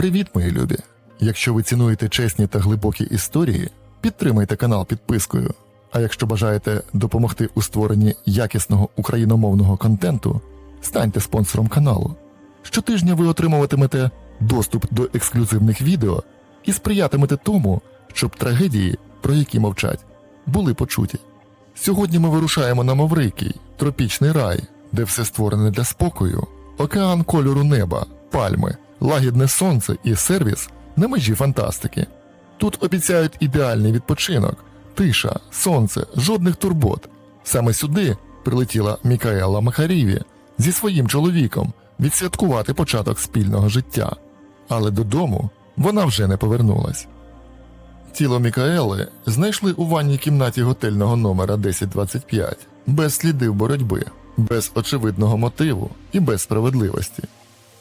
Привіт, мої любі! Якщо ви цінуєте чесні та глибокі історії, підтримайте канал підпискою. А якщо бажаєте допомогти у створенні якісного україномовного контенту, станьте спонсором каналу. Щотижня ви отримуватимете доступ до ексклюзивних відео і сприятимете тому, щоб трагедії, про які мовчать, були почуті. Сьогодні ми вирушаємо на Маврикій, тропічний рай, де все створене для спокою, океан кольору неба, пальми, лагідне сонце і сервіс на межі фантастики. Тут обіцяють ідеальний відпочинок, тиша, сонце, жодних турбот. Саме сюди прилетіла Мікаела Махаріві зі своїм чоловіком відсвяткувати початок спільного життя. Але додому вона вже не повернулась. Тіло Мікаели знайшли у ванній кімнаті готельного номера 1025, без слідів боротьби, без очевидного мотиву і без справедливості.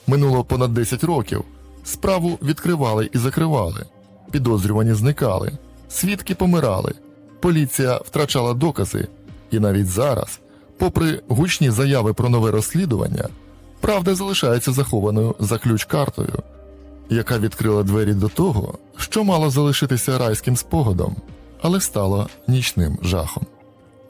Минуло понад 10 років. Справу відкривали і закривали, підозрювані зникали, свідки помирали, поліція втрачала докази, і навіть зараз, попри гучні заяви про нове розслідування, правда залишається захованою за ключ-картою, яка відкрила двері до того, що мало залишитися райським спогадом, але стало нічним жахом.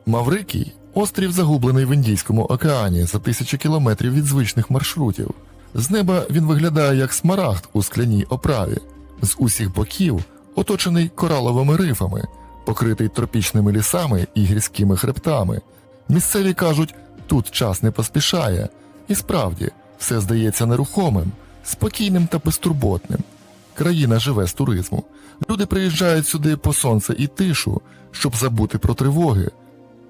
Маврикій острів загублений в Індійському океані за тисячі кілометрів від звичних маршрутів. З неба він виглядає як смарагд у скляній оправі, з усіх боків оточений кораловими рифами, покритий тропічними лісами і гірськими хребтами. Місцеві кажуть, тут час не поспішає, і справді все здається нерухомим, спокійним та безтурботним. Країна живе з туризму. Люди приїжджають сюди по сонце і тишу, щоб забути про тривоги,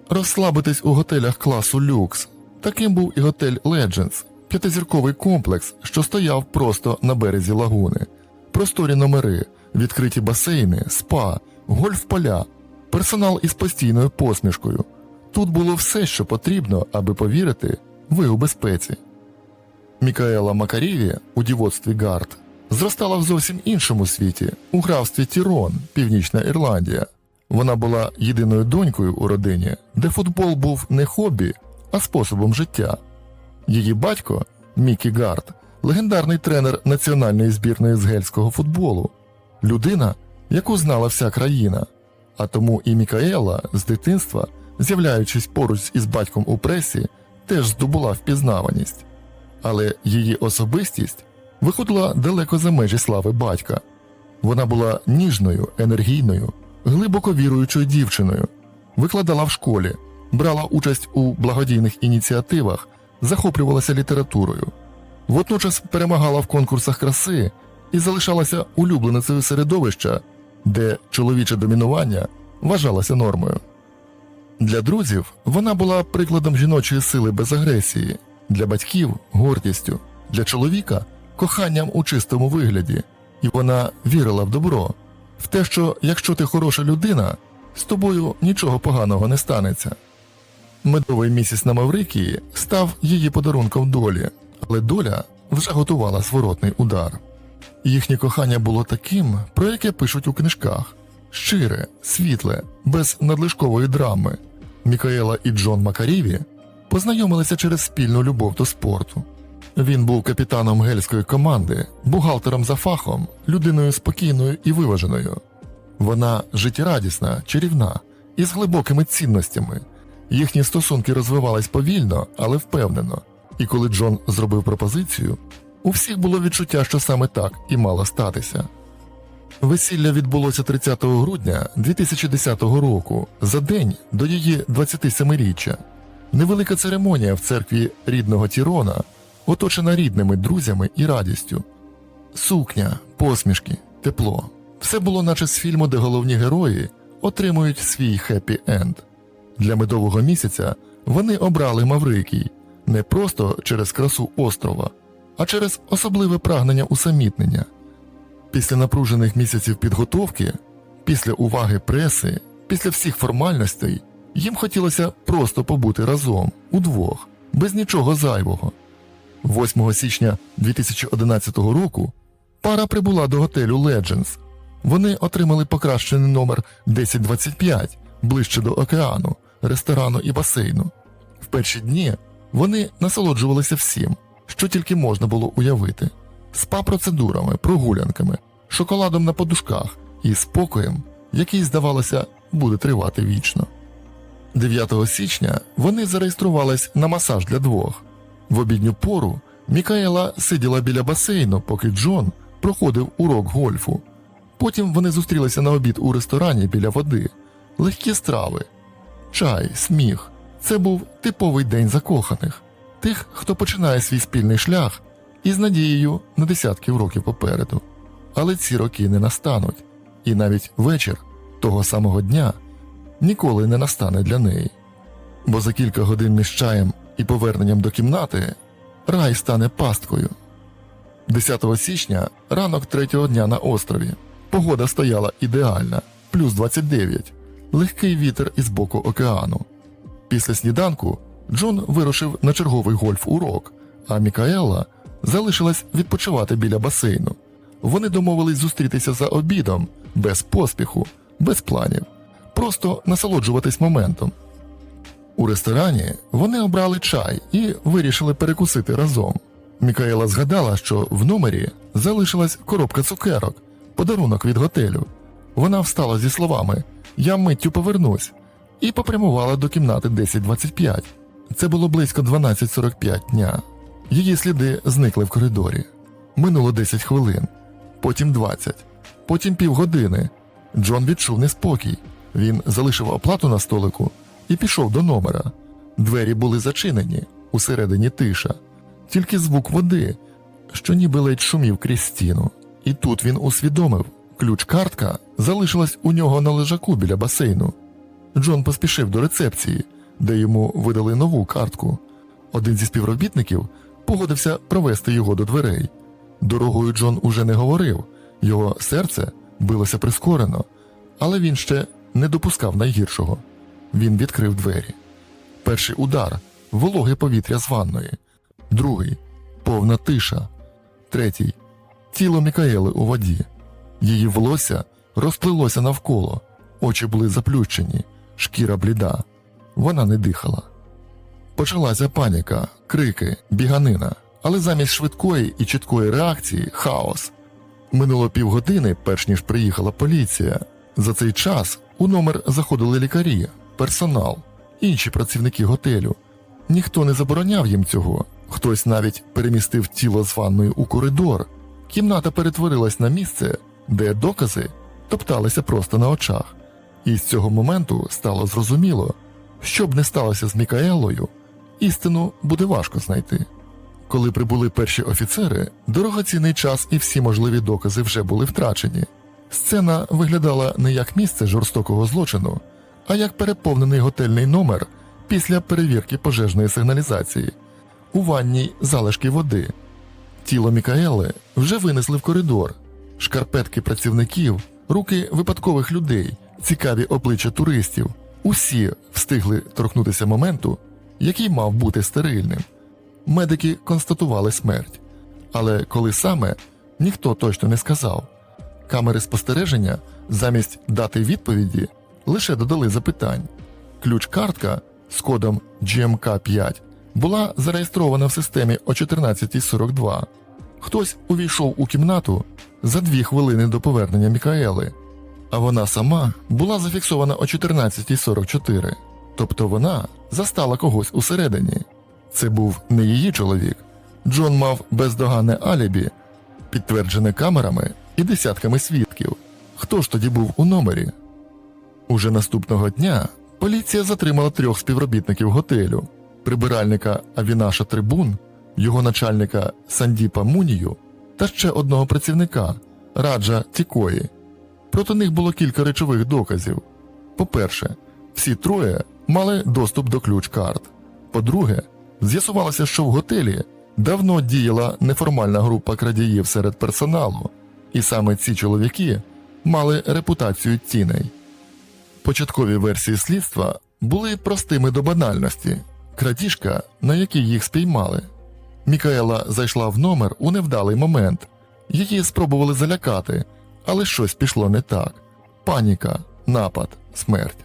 розслабитись у готелях класу люкс. Таким був і готель Legends, п'ятизірковий комплекс, що стояв просто на березі лагуни, просторі номери, відкриті басейни, спа, гольф-поля, персонал із постійною посмішкою. Тут було все, що потрібно, аби повірити, ви у безпеці. Мікаела Макаріві у дівоцтві Гард зростала в зовсім іншому світі, у графстві Тірон, Північна Ірландія. Вона була єдиною донькою у родині, де футбол був не хобі, а способом життя. Її батько Мікі Гард, легендарний тренер національної збірної з гельського футболу, людина, яку знала вся країна. А тому і Мікаела з дитинства, з'являючись поруч із батьком у пресі, теж здобула впізнаваність. Але її особистість виходила далеко за межі слави батька. Вона була ніжною, енергійною, глибоко віруючою дівчиною, викладала в школі, брала участь у благодійних ініціативах, захоплювалася літературою, водночас перемагала в конкурсах краси і залишалася улюбленицею середовища, де чоловіче домінування вважалося нормою. Для друзів вона була прикладом жіночої сили без агресії, для батьків гордістю, для чоловіка коханням у чистому вигляді, і вона вірила в добро, в те, що якщо ти хороша людина, з тобою нічого поганого не станеться. Медовий місяць на Маврикії став її подарунком долі, але доля вже готувала зворотний удар. Їхнє кохання було таким, про яке пишуть у книжках щире, світле, без надлишкової драми. Мікаела і Джон Макаріві познайомилися через спільну любов до спорту. Він був капітаном гельської команди, бухгалтером за фахом, людиною спокійною і виваженою. Вона життєрадісна, чарівна і з глибокими цінностями. Їхні стосунки розвивались повільно, але впевнено. І коли Джон зробив пропозицію, у всіх було відчуття, що саме так і мало статися. Весілля відбулося 30 грудня 2010 року, за день до її 27-річчя. Невелика церемонія в церкві рідного Тірона, оточена рідними друзями і радістю. Сукня, посмішки, тепло. Все було наче з фільму, де головні герої отримують свій хеппі енд. Для медового місяця вони обрали Маврикій не просто через красу острова, а через особливе прагнення усамітнення. Після напружених місяців підготовки, після уваги преси, після всіх формальностей, їм хотілося просто побути разом, удвох, без нічого зайвого. 8 січня 2011 року пара прибула до готелю Legends. Вони отримали покращений номер 1025 ближче до океану, ресторану і басейну. В перші дні вони насолоджувалися всім, що тільки можна було уявити. спа-процедурами, прогулянками, шоколадом на подушках і спокоєм, який, здавалося, буде тривати вічно. 9 січня вони зареєструвались на масаж для двох. В обідню пору Мікаела сиділа біля басейну, поки Джон проходив урок гольфу. Потім вони зустрілися на обід у ресторані біля води, легкі страви, чай, сміх. Це був типовий день закоханих, тих, хто починає свій спільний шлях із надією на десятків років попереду. Але ці роки не настануть, і навіть вечір того самого дня ніколи не настане для неї. Бо за кілька годин між чаєм і поверненням до кімнати рай стане пасткою. 10 січня ранок третього дня на острові. Погода стояла ідеальна, плюс 29, легкий вітер із боку океану. Після сніданку Джон вирушив на черговий гольф-урок, а Мікаела залишилась відпочивати біля басейну. Вони домовились зустрітися за обідом, без поспіху, без планів, просто насолоджуватись моментом. У ресторані вони обрали чай і вирішили перекусити разом. Мікаела згадала, що в номері залишилась коробка цукерок, подарунок від готелю. Вона встала зі словами Я миттю повернусь і попрямувала до кімнати 1025. Це було близько 12.45 дня. Її сліди зникли в коридорі. Минуло 10 хвилин, потім 20, потім півгодини. Джон відчув неспокій. Він залишив оплату на столику і пішов до номера. Двері були зачинені, усередині тиша, тільки звук води, що ніби ледь шумів крізь стіну. І тут він усвідомив, ключ-картка залишилась у нього на лежаку біля басейну. Джон поспішив до рецепції, де йому видали нову картку. Один зі співробітників погодився провести його до дверей. Дорогою Джон уже не говорив, його серце билося прискорено, але він ще не допускав найгіршого. Він відкрив двері. Перший удар вологе повітря з ванної, другий повна тиша, третій тіло Мікаели у воді. Її волосся розплилося навколо, очі були заплющені, шкіра бліда. Вона не дихала. Почалася паніка, крики, біганина, але замість швидкої і чіткої реакції хаос. Минуло півгодини, перш ніж приїхала поліція. За цей час у номер заходили лікарі, персонал, інші працівники готелю. Ніхто не забороняв їм цього. Хтось навіть перемістив тіло з ванною у коридор. Кімната перетворилась на місце, де докази топталися просто на очах. І з цього моменту стало зрозуміло, що б не сталося з Мікаелою, істину буде важко знайти. Коли прибули перші офіцери, дорогоцінний час і всі можливі докази вже були втрачені. Сцена виглядала не як місце жорстокого злочину, а як переповнений готельний номер після перевірки пожежної сигналізації. У ванній залишки води. Тіло Мікаели вже винесли в коридор, шкарпетки працівників, руки випадкових людей, цікаві обличчя туристів. Усі встигли торкнутися моменту, який мав бути стерильним. Медики констатували смерть, але коли саме ніхто точно не сказав. Камери спостереження замість дати відповіді лише додали запитань. Ключ-картка з кодом GMK5 була зареєстрована в системі о 14.42. Хтось увійшов у кімнату за дві хвилини до повернення Мікаели, а вона сама була зафіксована о 14.44. Тобто вона застала когось усередині. Це був не її чоловік. Джон мав бездоганне алібі, підтверджене камерами і десятками свідків. Хто ж тоді був у номері? Уже наступного дня поліція затримала трьох співробітників готелю: прибиральника Авінаша Трибун, його начальника Сандіпа Мунію та ще одного працівника Раджа Тікої. Проти них було кілька речових доказів. По-перше, всі троє мали доступ до ключ-карт. По-друге, з'ясувалося, що в готелі давно діяла неформальна група крадіїв серед персоналу, і саме ці чоловіки мали репутацію тіней. Початкові версії слідства були простими до банальності крадіжка, на якій їх спіймали. Мікаела зайшла в номер у невдалий момент. Її спробували залякати, але щось пішло не так: паніка, напад, смерть.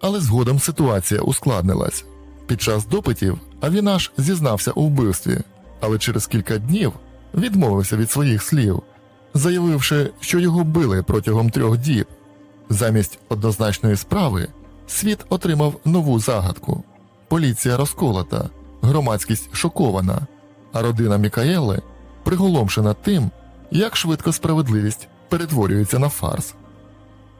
Але згодом ситуація ускладнилась. Під час допитів Авінаш зізнався у вбивстві, але через кілька днів відмовився від своїх слів, заявивши, що його били протягом трьох діб. Замість однозначної справи світ отримав нову загадку. Поліція розколота, громадськість шокована, а родина Мікаели приголомшена тим, як швидко справедливість перетворюється на фарс.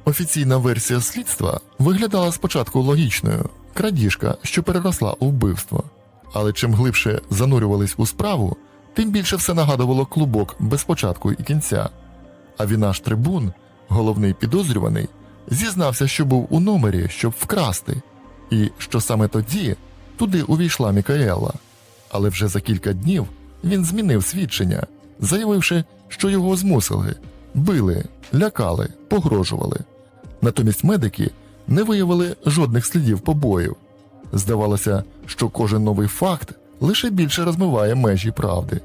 Офіційна версія слідства виглядала спочатку логічною крадіжка, що переросла у вбивство. Але чим глибше занурювались у справу, тим більше все нагадувало клубок без початку і кінця. А Вінаш Трибун, головний підозрюваний, зізнався, що був у номері, щоб вкрасти, і що саме тоді туди увійшла Мікаела. Але вже за кілька днів він змінив свідчення, заявивши, що його змусили, били, лякали, погрожували. Натомість медики не виявили жодних слідів побоїв. Здавалося, що кожен новий факт лише більше розмиває межі правди.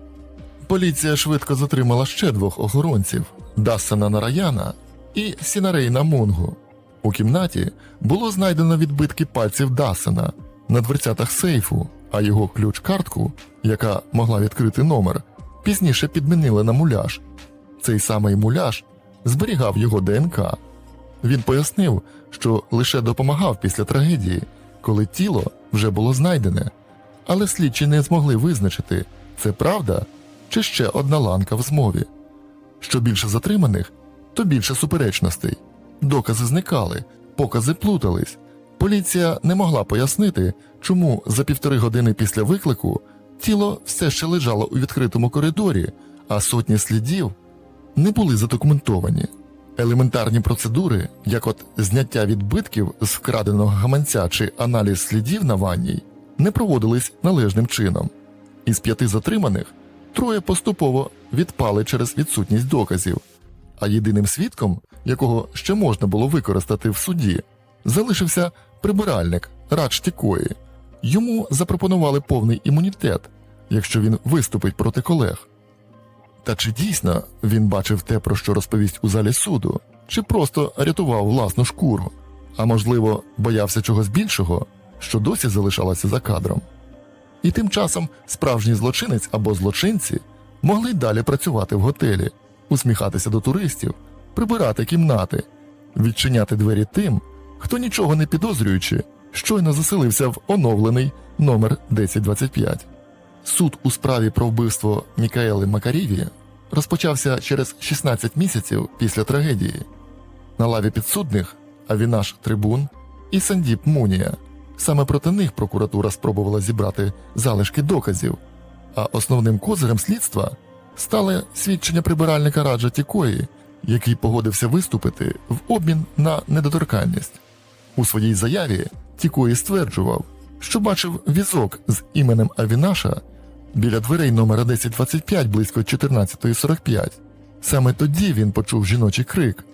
Поліція швидко затримала ще двох охоронців Дассена Нараяна і Сінарейна Мунгу. У кімнаті було знайдено відбитки пальців Дасена на дверцятах сейфу, а його ключ-картку, яка могла відкрити номер, пізніше підмінили на муляж. Цей самий муляж зберігав його ДНК. Він пояснив, що лише допомагав після трагедії, коли тіло вже було знайдене, але слідчі не змогли визначити, це правда чи ще одна ланка в змові. Що більше затриманих, то більше суперечностей. Докази зникали, покази плутались. Поліція не могла пояснити, чому за півтори години після виклику тіло все ще лежало у відкритому коридорі, а сотні слідів не були задокументовані. Елементарні процедури, як от зняття відбитків з вкраденого гаманця чи аналіз слідів на ванній, не проводились належним чином. Із п'яти затриманих троє поступово відпали через відсутність доказів, а єдиним свідком, якого ще можна було використати в суді, залишився прибиральник Радж Тікої. Йому запропонували повний імунітет, якщо він виступить проти колег. Та чи дійсно він бачив те, про що розповість у залі суду, чи просто рятував власну шкуру, а можливо, боявся чогось більшого, що досі залишалося за кадром. І тим часом справжній злочинець або злочинці могли й далі працювати в готелі, усміхатися до туристів, прибирати кімнати, відчиняти двері тим, хто нічого не підозрюючи, щойно заселився в оновлений номер 1025. Суд у справі про вбивство Мікаели Макаріві розпочався через 16 місяців після трагедії. На лаві підсудних Авінаш Трибун і Сандіп Мунія. Саме проти них прокуратура спробувала зібрати залишки доказів, а основним козирем слідства стали свідчення прибиральника Раджа Тікої, який погодився виступити в обмін на недоторканність. У своїй заяві Тікої стверджував, що бачив візок з іменем Авінаша біля дверей номера 1025 близько 14.45. Саме тоді він почув жіночий крик.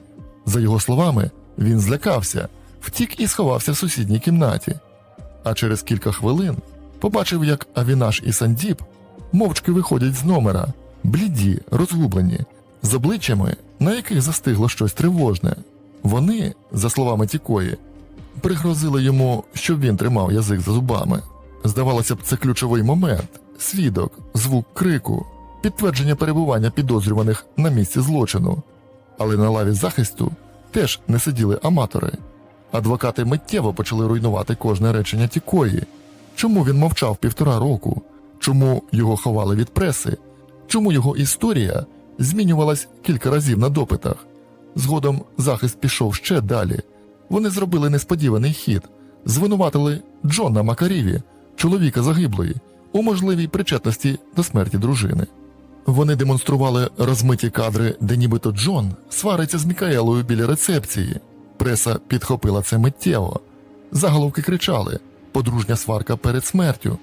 За його словами, він злякався, втік і сховався в сусідній кімнаті. А через кілька хвилин побачив, як Авінаш і Сандіп мовчки виходять з номера, бліді, розгублені, з обличчями, на яких застигло щось тривожне. Вони, за словами Тікої, пригрозили йому, щоб він тримав язик за зубами. Здавалося б, це ключовий момент свідок, звук крику, підтвердження перебування підозрюваних на місці злочину. Але на лаві захисту теж не сиділи аматори. Адвокати миттєво почали руйнувати кожне речення тікої. Чому він мовчав півтора року? Чому його ховали від преси? Чому його історія змінювалась кілька разів на допитах? Згодом захист пішов ще далі. Вони зробили несподіваний хід, звинуватили Джона Макаріві, чоловіка загиблої, у можливій причетності до смерті дружини. Вони демонстрували розмиті кадри, де нібито Джон свариться з Мікаелою біля рецепції. Преса підхопила це миттєво. Заголовки кричали подружня сварка перед смертю.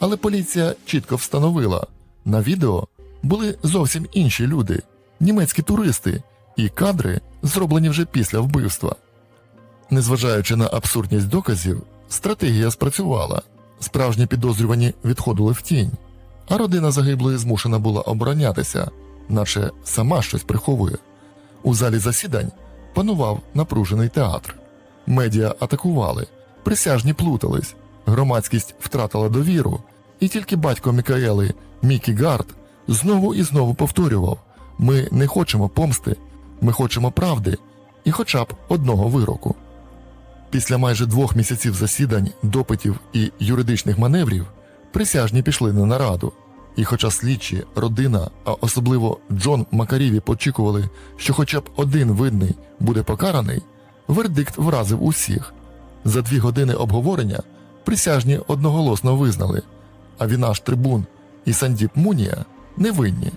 Але поліція чітко встановила на відео були зовсім інші люди, німецькі туристи, і кадри зроблені вже після вбивства. Незважаючи на абсурдність доказів, стратегія спрацювала. Справжні підозрювані відходили в тінь, а родина загиблої змушена була оборонятися, наче сама щось приховує. У залі засідань панував напружений театр. Медіа атакували, присяжні плутались, громадськість втратила довіру, і тільки батько Мікаели Мікі Гард знову і знову повторював: ми не хочемо помсти, ми хочемо правди і хоча б одного вироку. Після майже двох місяців засідань, допитів і юридичних маневрів присяжні пішли на нараду. І хоча слідчі, родина, а особливо Джон Макаріві очікували, що хоча б один винний буде покараний, вердикт вразив усіх. За дві години обговорення присяжні одноголосно визнали, а Вінаш Трибун і Сандіп Мунія невинні.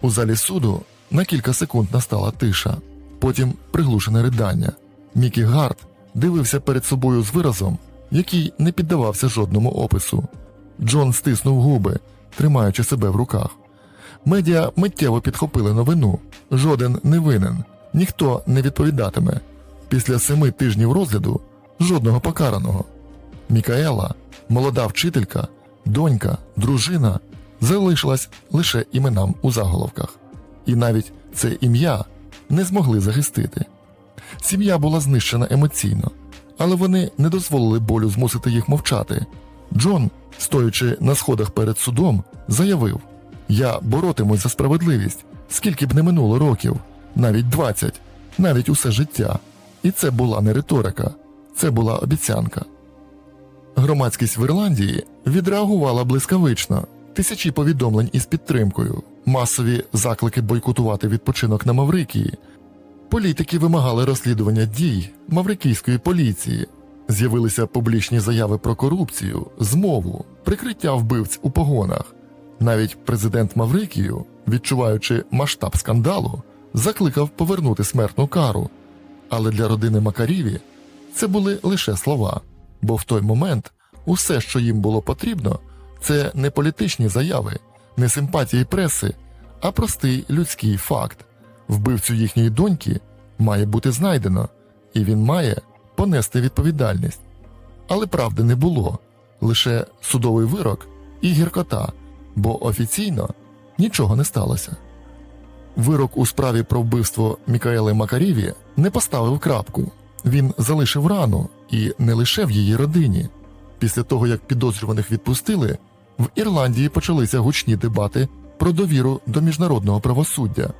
У залі суду на кілька секунд настала тиша, потім приглушене ридання. Мікі Гард дивився перед собою з виразом, який не піддавався жодному опису. Джон стиснув губи, тримаючи себе в руках. Медіа миттєво підхопили новину. Жоден не винен, ніхто не відповідатиме. Після семи тижнів розгляду жодного покараного. Мікаела, молода вчителька, донька, дружина залишилась лише іменам у заголовках, і навіть це ім'я не змогли захистити. Сім'я була знищена емоційно, але вони не дозволили болю змусити їх мовчати. Джон, стоячи на сходах перед судом, заявив: Я боротимусь за справедливість, скільки б не минуло років, навіть 20, навіть усе життя. І це була не риторика, це була обіцянка. Громадськість в Ірландії відреагувала блискавично. Тисячі повідомлень із підтримкою, масові заклики бойкотувати відпочинок на Маврикії. Політики вимагали розслідування дій маврикійської поліції. З'явилися публічні заяви про корупцію, змову, прикриття вбивць у погонах. Навіть президент Маврикію, відчуваючи масштаб скандалу, закликав повернути смертну кару. Але для родини Макаріві це були лише слова, бо в той момент усе, що їм було потрібно, це не політичні заяви, не симпатії преси, а простий людський факт. Вбивцю їхньої доньки має бути знайдено, і він має понести відповідальність. Але правди не було лише судовий вирок і гіркота, бо офіційно нічого не сталося. Вирок у справі про вбивство Мікаели Макаріві не поставив крапку. Він залишив рану і не лише в її родині. Після того, як підозрюваних відпустили, в Ірландії почалися гучні дебати про довіру до міжнародного правосуддя.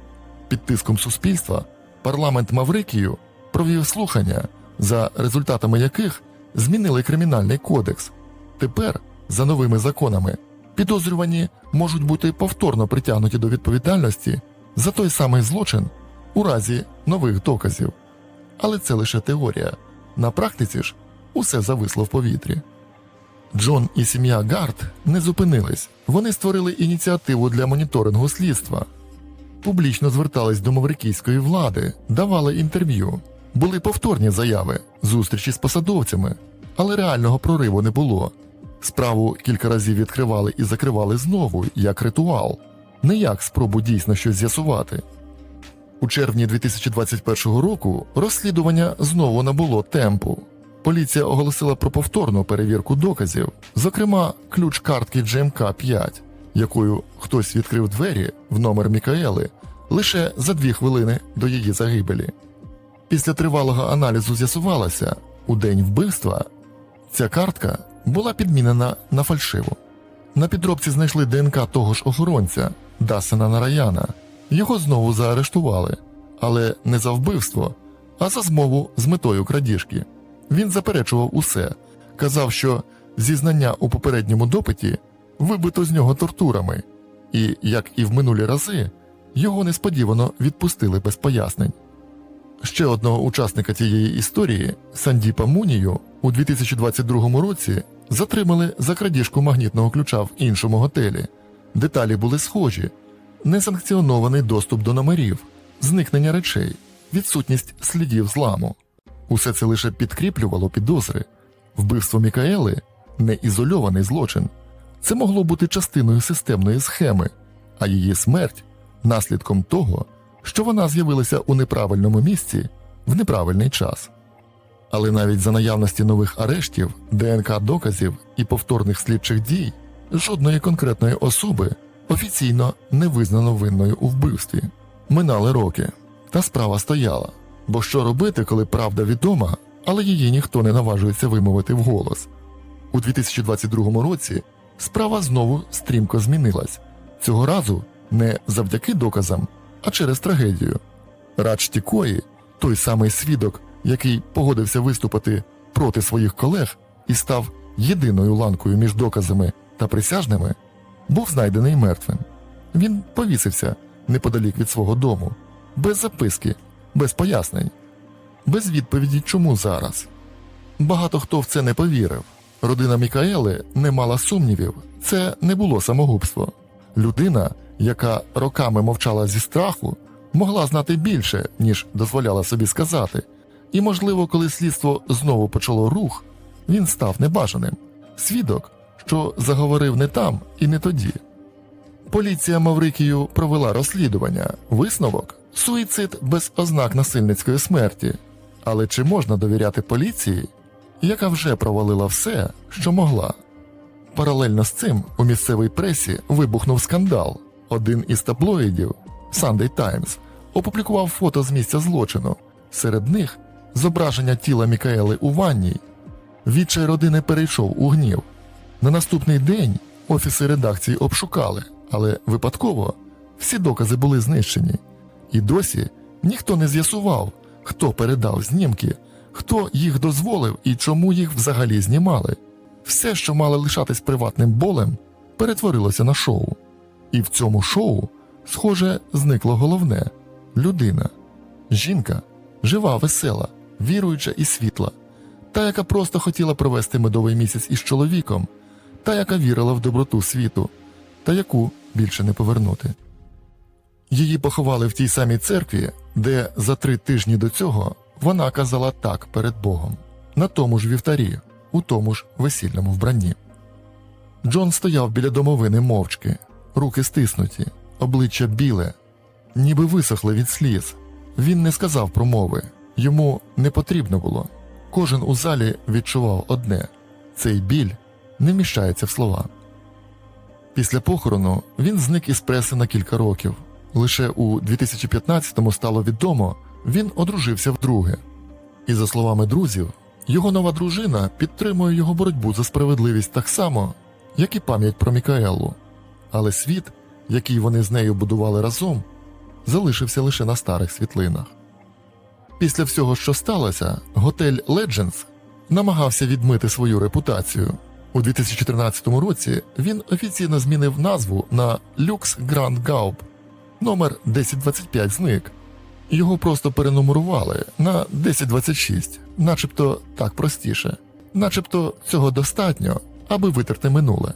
Під тиском суспільства парламент Маврикію провів слухання, за результатами яких змінили кримінальний кодекс. Тепер, за новими законами, підозрювані можуть бути повторно притягнуті до відповідальності за той самий злочин у разі нових доказів. Але це лише теорія. На практиці ж усе зависло в повітрі. Джон і сім'я Гард не зупинились. Вони створили ініціативу для моніторингу слідства. Публічно звертались до маврикійської влади, давали інтерв'ю. Були повторні заяви, зустрічі з посадовцями, але реального прориву не було. Справу кілька разів відкривали і закривали знову, як ритуал, не як спробу дійсно щось з'ясувати. У червні 2021 року розслідування знову набуло темпу. Поліція оголосила про повторну перевірку доказів, зокрема, ключ картки GMK 5 якою хтось відкрив двері в номер Мікаели лише за дві хвилини до її загибелі. Після тривалого аналізу з'ясувалося, у день вбивства ця картка була підмінена на фальшиву. На підробці знайшли ДНК того ж охоронця Дасена Нараяна. Його знову заарештували, але не за вбивство, а за змову з метою крадіжки. Він заперечував усе, казав, що зізнання у попередньому допиті вибито з нього тортурами, і, як і в минулі рази, його несподівано відпустили без пояснень. Ще одного учасника цієї історії, Сандіпа Мунію, у 2022 році затримали за крадіжку магнітного ключа в іншому готелі. Деталі були схожі: несанкціонований доступ до номерів, зникнення речей, відсутність слідів зламу. Усе це лише підкріплювало підозри. Вбивство Мікаели не ізольований злочин. Це могло бути частиною системної схеми, а її смерть наслідком того, що вона з'явилася у неправильному місці в неправильний час. Але навіть за наявності нових арештів, ДНК доказів і повторних слідчих дій жодної конкретної особи офіційно не визнано винною у вбивстві. Минали роки, та справа стояла. Бо що робити, коли правда відома, але її ніхто не наважується вимовити вголос. У 2022 році справа знову стрімко змінилась. Цього разу не завдяки доказам, а через трагедію. Радж Тікої, той самий свідок, який погодився виступити проти своїх колег і став єдиною ланкою між доказами та присяжними, був знайдений мертвим. Він повісився неподалік від свого дому, без записки, без пояснень, без відповіді, чому зараз. Багато хто в це не повірив. Родина Мікаели не мала сумнівів, це не було самогубство. Людина, яка роками мовчала зі страху, могла знати більше, ніж дозволяла собі сказати, і, можливо, коли слідство знову почало рух, він став небажаним. Свідок, що заговорив не там і не тоді. Поліція Маврикію провела розслідування. Висновок суїцид без ознак насильницької смерті. Але чи можна довіряти поліції, яка вже провалила все, що могла? Паралельно з цим у місцевій пресі вибухнув скандал. Один із таблоїдів Sunday Times опублікував фото з місця злочину. Серед них зображення тіла Мікаели у ванній. Відчай родини перейшов у гнів. На наступний день офіси редакції обшукали, але випадково всі докази були знищені. І досі ніхто не з'ясував, хто передав знімки, хто їх дозволив і чому їх взагалі знімали. Все, що мало лишатись приватним болем, перетворилося на шоу. І в цьому шоу, схоже, зникло головне людина, жінка, жива, весела, віруюча і світла, та, яка просто хотіла провести медовий місяць із чоловіком, та, яка вірила в доброту світу, та яку більше не повернути. Її поховали в тій самій церкві, де за три тижні до цього вона казала так перед Богом, на тому ж вівтарі, у тому ж весільному вбранні. Джон стояв біля домовини мовчки, руки стиснуті, обличчя біле, ніби висохли від сліз. Він не сказав промови, йому не потрібно було. Кожен у залі відчував одне цей біль не вміщається в слова. Після похорону він зник із преси на кілька років. Лише у 2015-му стало відомо, він одружився вдруге. І, за словами друзів, його нова дружина підтримує його боротьбу за справедливість так само, як і пам'ять про Мікаелу. Але світ, який вони з нею будували разом, залишився лише на старих світлинах. Після всього, що сталося, готель Legends намагався відмити свою репутацію. У 2014 році він офіційно змінив назву на Lux Grand Gaub. Номер 1025 зник. Його просто перенумерували на 1026, начебто так простіше, начебто цього достатньо, аби витерти минуле.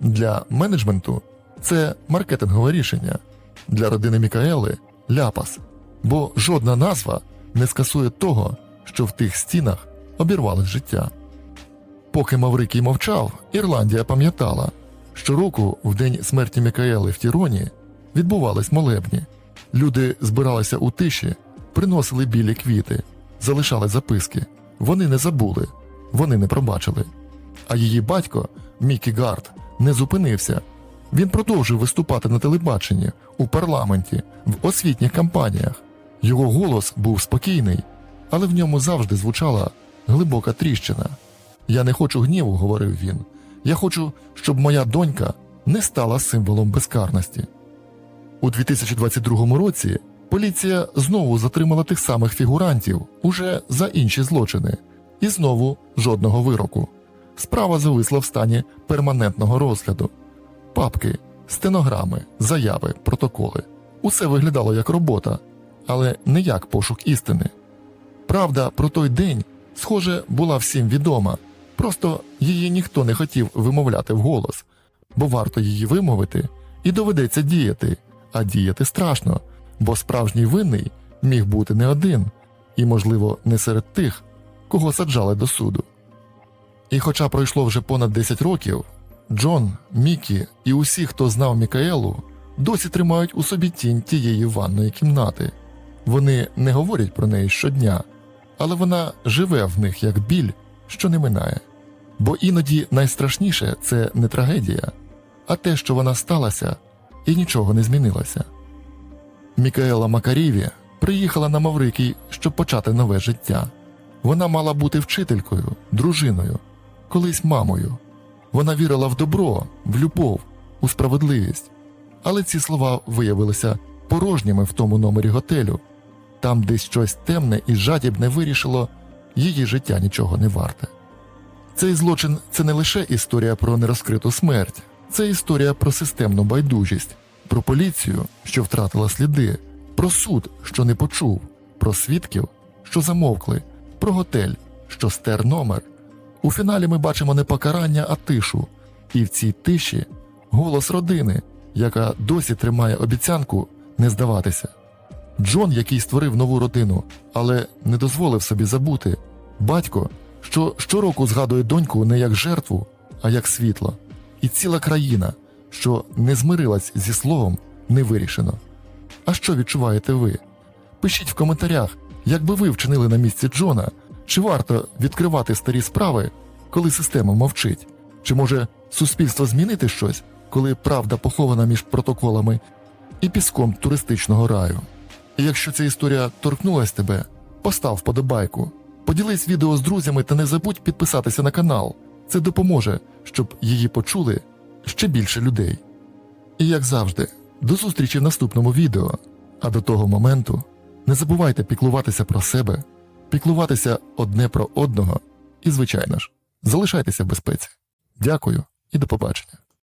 Для менеджменту це маркетингове рішення, для родини Мікаели ляпас, бо жодна назва не скасує того, що в тих стінах обірвалось життя. Поки Маврикій мовчав, Ірландія пам'ятала, щороку, в день смерті Мікаели в Тіроні, відбувались молебні. Люди збиралися у тиші, приносили білі квіти, залишали записки. Вони не забули, вони не пробачили. А її батько, Мікі Гард, не зупинився. Він продовжив виступати на телебаченні, у парламенті, в освітніх кампаніях. Його голос був спокійний, але в ньому завжди звучала глибока тріщина. Я не хочу гніву, говорив він. Я хочу, щоб моя донька не стала символом безкарності. У 2022 році поліція знову затримала тих самих фігурантів уже за інші злочини, і знову жодного вироку. Справа зависла в стані перманентного розгляду. Папки, стенограми, заяви, протоколи. Усе виглядало як робота, але не як пошук істини. Правда про той день, схоже, була всім відома, просто її ніхто не хотів вимовляти вголос, бо варто її вимовити і доведеться діяти, а діяти страшно, бо справжній винний міг бути не один, і, можливо, не серед тих, кого саджали до суду. І хоча пройшло вже понад 10 років, Джон, Мікі і усі, хто знав Мікаелу, досі тримають у собі тінь тієї ванної кімнати. Вони не говорять про неї щодня, але вона живе в них як біль, що не минає. Бо іноді найстрашніше це не трагедія, а те, що вона сталася і нічого не змінилося. Мікаела Макаріві приїхала на Маврикій, щоб почати нове життя. Вона мала бути вчителькою, дружиною, колись мамою. Вона вірила в добро, в любов, у справедливість. Але ці слова виявилися порожніми в тому номері готелю, там десь щось темне і жадібне вирішило, її життя нічого не варте. Цей злочин це не лише історія про нерозкриту смерть, це історія про системну байдужість, про поліцію, що втратила сліди, про суд, що не почув, про свідків, що замовкли, про готель, що стер номер. У фіналі ми бачимо не покарання, а тишу, і в цій тиші голос родини, яка досі тримає обіцянку не здаватися. Джон, який створив нову родину, але не дозволив собі забути, батько, що щороку згадує доньку не як жертву, а як світло, і ціла країна, що не змирилась зі словом не вирішено. А що відчуваєте ви? Пишіть в коментарях, як би ви вчинили на місці Джона, чи варто відкривати старі справи, коли система мовчить? Чи може суспільство змінити щось, коли правда похована між протоколами і піском туристичного раю? І якщо ця історія торкнулась тебе, постав вподобайку, поділись відео з друзями та не забудь підписатися на канал. Це допоможе, щоб її почули ще більше людей. І як завжди, до зустрічі в наступному відео. А до того моменту не забувайте піклуватися про себе, піклуватися одне про одного і, звичайно ж, залишайтеся в безпеці. Дякую і до побачення.